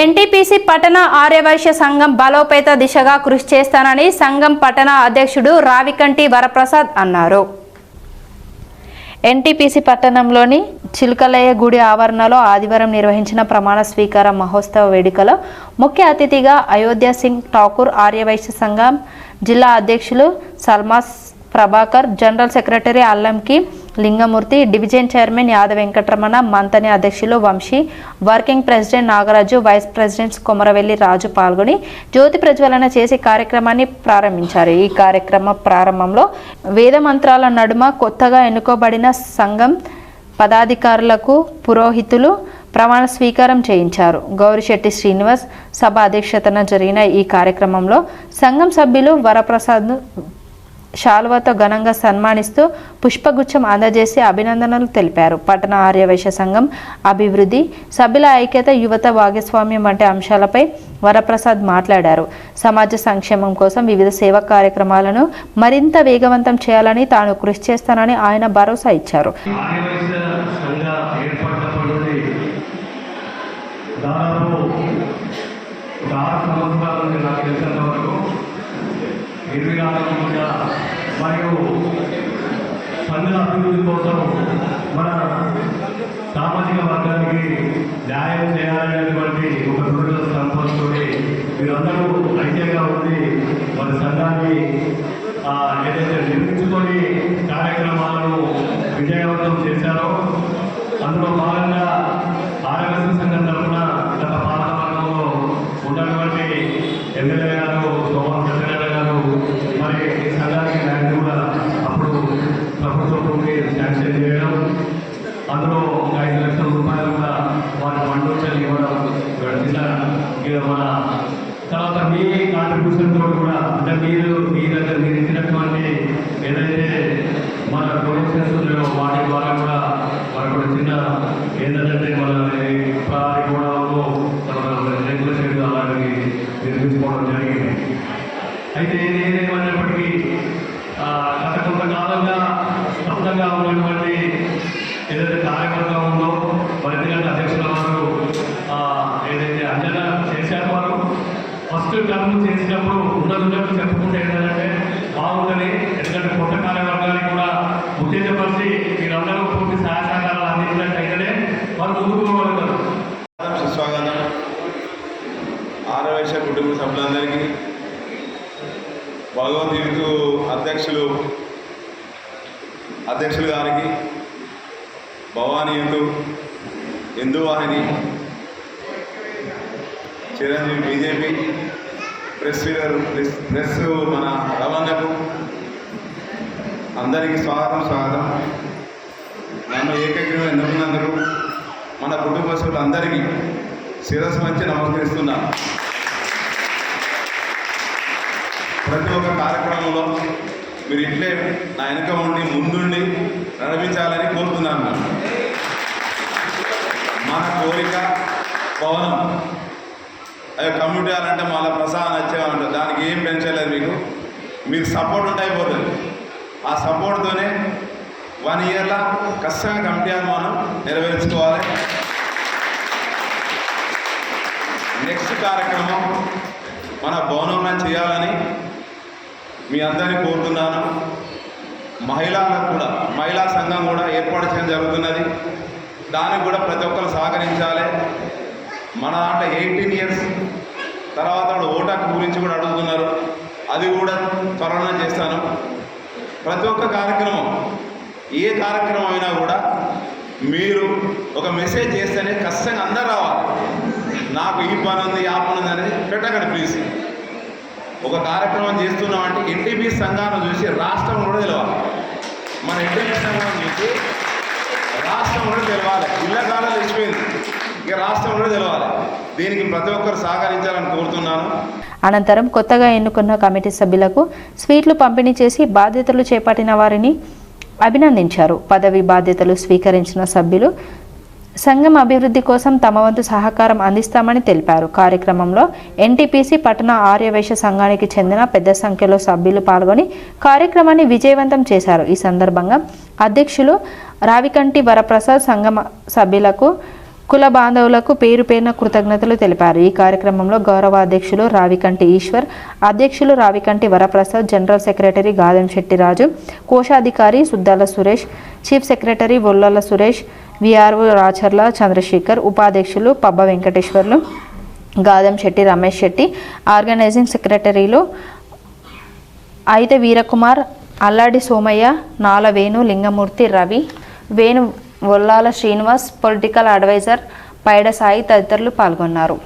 NTPC పట్టణ ఆర్యవైశ్య సంఘం బలోపేత దిశగా కృషి చేస్తానని సంఘం పట్టణ అధ్యక్షుడు రావికంటి వరప్రసాద్ అన్నారు. ఎన్టీపీసీ పట్టణంలోని చిలుకలయ్య గుడి ఆవరణలో ఆదివారం నిర్వహించిన ప్రమాణ స్వీకార మహోత్సవ వేడుకలో ముఖ్య అతిథిగా అయోధ్య సింగ్ ఠాకూర్ ఆర్యవైశ్య సంఘం జిల్లా అధ్యక్షులు Salmas Prabhakar general secretary Allanki Lingamurthy division chairman Yadav Venkataramana Manthani అధ్యక్షులు Vamshi working president Nagaraju vice presidents Komaravelli Raju పాల్గొని జ్యోతి ప్రజ్వలన చేసి కార్యక్రమాన్ని ప్రారంభించారు. ఈ కార్యక్రమ ప్రారంభంలో వేద మంత్రాల నడుమ కొత్తగా ఎన్నుకోబడిన సంఘం పదాధికారులకు పురోహితులు ప్రమాణ స్వీకారం చేయించారు. గౌరిశెట్టి శ్రీనివాస్ సభ అధ్యక్షతన జరిగిన ఈ కార్యక్రమంలో సంఘం సభ్యులు వరప్రసాద్ శాలువతో ఘనంగా సన్మానిస్తూ పుష్పగుచ్చం అందజేసి అభినందనలు తెలిపారు. పట్టణ ఆర్యవైశ్య సంఘం అభివృద్ధి సభ్యుల ఐక్యత యువత భాగస్వామ్యం వంటి అంశాలపై వరప్రసాద్ మాట్లాడారు. సమాజ సంక్షేమం కోసం వివిధ సేవా కార్యక్రమాలను మరింత వేగవంతం చేయాలని తాను కృషి చేస్తానని ఆయన భరోసా ఇచ్చారు. ఇరవై నాలుగు మరియు సంఘ అభివృద్ధి కోసం మన సామాజిక వర్గానికి న్యాయం చేయాలనేటువంటి ఒక దృఢ సంపత్తో మీరందరూ ఐక్యంగా ఉండి మన సంఘాన్ని ఆ, ఏదైతే నిర్మించుకొని కార్యక్రమాలను విజయవంతం చేశారో అందులో భాగంగా ఆర్ఎస్ఎస్ సంఘం తరఫున గత పాలకవర్గంలో ఉన్నటువంటి ఎమ్మెల్యే గారు సోమన్ సత్యనారాయణ గారు మరి ఈ సంఘానికి ల్యాండ్ కూడా అప్పుడు ప్రభుత్వం శాంక్షన్ చేయడం అందులో ఒక ఐదు లక్షల రూపాయలు కూడా వారి మండోచలు ఇవ్వడం జిల్లా ఇక మన తర్వాత మీ కాంట్రిబ్యూషన్ తోటి కూడా అంటే మీరు మీ దగ్గర మీరు ఇచ్చినటువంటి ఏదైతే మన డొనేషన్స్ ఉన్నాయో వాటి ద్వారా కూడా మనకు కూడా చిన్న ఏంటంటే మన ఈ గోడలో రెగ్యులర్ షెడ్ అలాంటివి నిర్మించుకోవడం జరిగింది. అయితే ఏదేమైనప్పటికీ గత కొంతకాలంగా స్తబ్దంగా ఉన్నటువంటి ఏదైతే కార్యకర్త ఉందో మరి ఎందుకంటే అధ్యక్షుల వారు ఏదైతే అంజన చేశారు వారు ఫస్ట్ టర్మ్ చేసినప్పుడు ఉన్నది చెప్పుకుంటే ఏంటంటే బాగుంటుంది. ఎందుకంటే కొత్త కార్యవర్గాన్ని కూడా ఉత్తేజపరిచి మీరందరూ పూర్తి సహాయ సహకారాలు అందించినట్టయితేనే వారు ముందుకు పోగలుగుతారు. సుస్వాగతం. ఆరవేశ కుటుంబ సభ్యులందరికీ భగవద్గీతకు అధ్యక్షులు అధ్యక్షులు గారికి భవానీ ఎందు హిందూ చిరంజీవి బీజేపీ ప్రెస్ వీరర్ ప్రెస్ ప్రెస్ మన రవణకు అందరికీ స్వాగతం స్వాగతం. నన్ను ఏకగ్రీవం ఎన్నుకున్నందుకు మన కుటుంబ సభ్యులందరికీ శిరస్సు మంచి నమస్కరిస్తున్నాను. ప్రతి ఒక్క కార్యక్రమంలో మీరు ఇట్లే నా వెనుక ఉండి ముందుండి నడిపించాలని కోరుతున్నాను. మన కోరిక భవనం. అవి కమ్యూనిటీ అంటే మళ్ళీ ప్రసాదం వచ్చేవాళ్ళు దానికి ఏం పెంచలేదు మీకు? మీకు సపోర్ట్ ఉంటే అయిపోతుంది. ఆ సపోర్ట్తోనే వన్ ఇయర్లో కష్టంగా కమిటీ మనం నెరవేర్చుకోవాలి. నెక్స్ట్ కార్యక్రమం మన భవనంలో చేయాలని మీ అందరినీ కోరుతున్నాను. మహిళలకు కూడా మహిళా సంఘం కూడా ఏర్పాటు చేయడం జరుగుతున్నది. దానికి కూడా ప్రతి ఒక్కరు సహకరించాలి. మన దాంట్లో ఎయిటీన్ ఇయర్స్ తర్వాత కూడా ఓటాకు గురించి కూడా అడుగుతున్నారు. అది కూడా త్వరలో చేస్తాను. ప్రతి ఒక్క కార్యక్రమం ఏ కార్యక్రమం అయినా కూడా మీరు ఒక మెసేజ్ చేస్తేనే ఖచ్చితంగా అందరు రావాలి. నాకు ఈ పని ఉంది ఆ పని ఉంది అనేది పెట్టకండి ప్లీజ్. ఒక కార్యక్రమం చేస్తున్నామంటే ఎన్టీపీ సంఘాన్ని చూసి రాష్ట్రం కూడా తెలవాలి. మన ఎన్టీపీ సంఘాన్ని చూసి రాష్ట్రం కూడా తెలవాలి. ఇళ్ళ కాలం తెచ్చిపోయింది. ఇక రాష్ట్రం కూడా తెలవాలి. దీనికి ప్రతి ఒక్కరు సహకరించాలని కోరుతున్నాను. అనంతరం కొత్తగా ఎన్నుకున్న కమిటీ సభ్యులకు స్వీట్లు పంపిణీ చేసి బాధ్యతలు చేపట్టిన వారిని అభినందించారు. పదవి బాధ్యతలు స్వీకరించిన సభ్యులు సంఘం అభివృద్ధి కోసం తమ వంతు సహకారం అందిస్తామని తెలిపారు. కార్యక్రమంలో ఎన్టీపీసీ పట్టణ ఆర్యవైశ్య సంఘానికి చెందిన పెద్ద సంఖ్యలో సభ్యులు పాల్గొని కార్యక్రమాన్ని విజయవంతం చేశారు. ఈ సందర్భంగా అధ్యక్షులు రావికంటి వరప్రసాద్ సంఘం సభ్యులకు కుల బాంధవులకు పేరు పేరున కృతజ్ఞతలు తెలిపారు. ఈ కార్యక్రమంలో గౌరవ అధ్యక్షులు రావికంటి ఈశ్వర్ అధ్యక్షులు రావికంటి వరప్రసాద్ జనరల్ సెక్రటరీ గాదెం శెట్టిరాజు కోశాధికారి Suddala Suresh chief secretary Bollala Suresh VRO Racharla Chandrasekhar ఉపాధ్యక్షులు పబ్బ వెంకటేశ్వర్లు గాదెం శెట్టి రమేష్ శెట్టి ఆర్గనైజింగ్ సెక్రటరీలు అయితే వీరకుమార్ అల్లాడి సోమయ్య నాల వేణు లింగమూర్తి రవి వేణు వొల్లాల శ్రీనివాస్ పొలిటికల్ అడ్వైజర్ పైడ సాయి తదితరులు పాల్గొన్నారు.